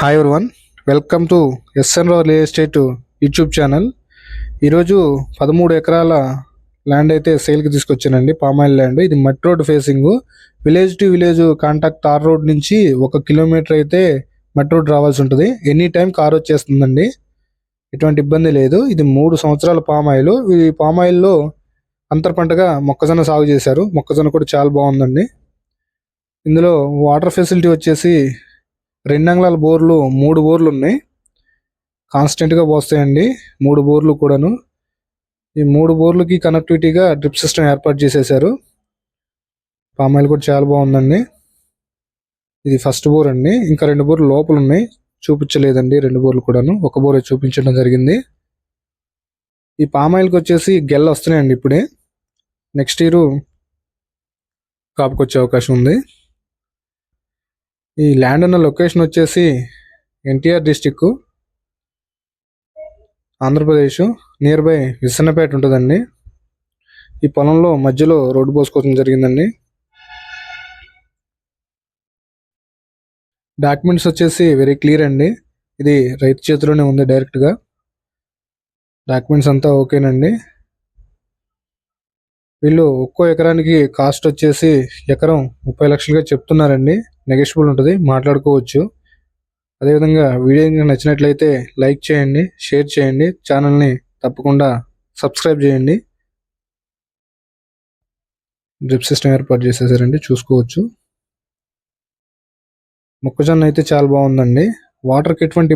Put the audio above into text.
Hi one welcome to SN Rao real estate YouTube channel ఈరోజు పదమూడు ఎకరాల land అయితే సేల్కి తీసుకొచ్చానండి. పామాయిల్ ల్యాండ్ ఇది mud road facing village to village contact tar road నుంచి ఒక కిలోమీటర్ అయితే మట్ రోడ్ రావాల్సి ఉంటుంది. ఎనీ టైం కార్ వచ్చేస్తుందండి. ఎటువంటి ఇబ్బంది లేదు. ఇది మూడు సంవత్సరాల పామాయిల్ ఈ పామాయిల్లో అంతర్ పంటగా మొక్కజొన్న సాగు చేశారు. మొక్కజొన్న కూడా చాలా బాగుందండి. ఇందులో వాటర్ ఫెసిలిటీ వచ్చేసి రెండు అంగుళాల బోర్లు మూడు బోర్లు ఉన్నాయి. కాన్స్టెంట్గా పోస్తాయండి. మూడు బోర్లు కూడాను. ఈ మూడు బోర్లకి కనెక్టివిటీగా డ్రిప్ సిస్టమ్ ఏర్పాటు చేసేసారు. పామాయిల్ కూడా చాలా బాగుందండి. ఇది ఫస్ట్ బోర్ అండి. ఇంకా రెండు బోర్లు లోపల ఉన్నాయి. చూపించలేదండి రెండు బోర్లు కూడాను. ఒక బోరే చూపించడం జరిగింది. ఈ పామాయిల్కి వచ్చేసి గెల్ల వస్తున్నాయండి ఇప్పుడే. నెక్స్ట్ ఇయర్ కాపుకొచ్చే అవకాశం ఉంది. ఈ ల్యాండ్ ఉన్న లొకేషన్ వచ్చేసి NTR district Andhra Pradesh. Near by Visannapeta ఉంటుందండి. ఈ పొలంలో మధ్యలో రోడ్డు పోసుకోవడం జరిగిందండి. డాక్యుమెంట్స్ వచ్చేసి వెరీ క్లియర్ అండి. ఇది రైతు చేతిలోనే ఉంది డైరెక్ట్గా. డాక్యుమెంట్స్ అంతా ఓకేనండి. వీళ్ళు ఒక్కో ఎకరానికి కాస్ట్ వచ్చేసి ఎకరం ముప్పై లక్షలుగా చెప్తున్నారండి. నెగెషియబుల్ ఉంటుంది మాట్లాడుకోవచ్చు. అదేవిధంగా వీడియో కనుక నచ్చినట్లయితే లైక్ చేయండి షేర్ చేయండి ఛానల్ని తప్పకుండా సబ్స్క్రైబ్ చేయండి. డ్రిప్ సిస్టమ్ ఏర్పాటు చేసేసారండి చూసుకోవచ్చు. మొక్కజొన్న అయితే చాలా బాగుందండి. వాటర్కి ఎటువంటి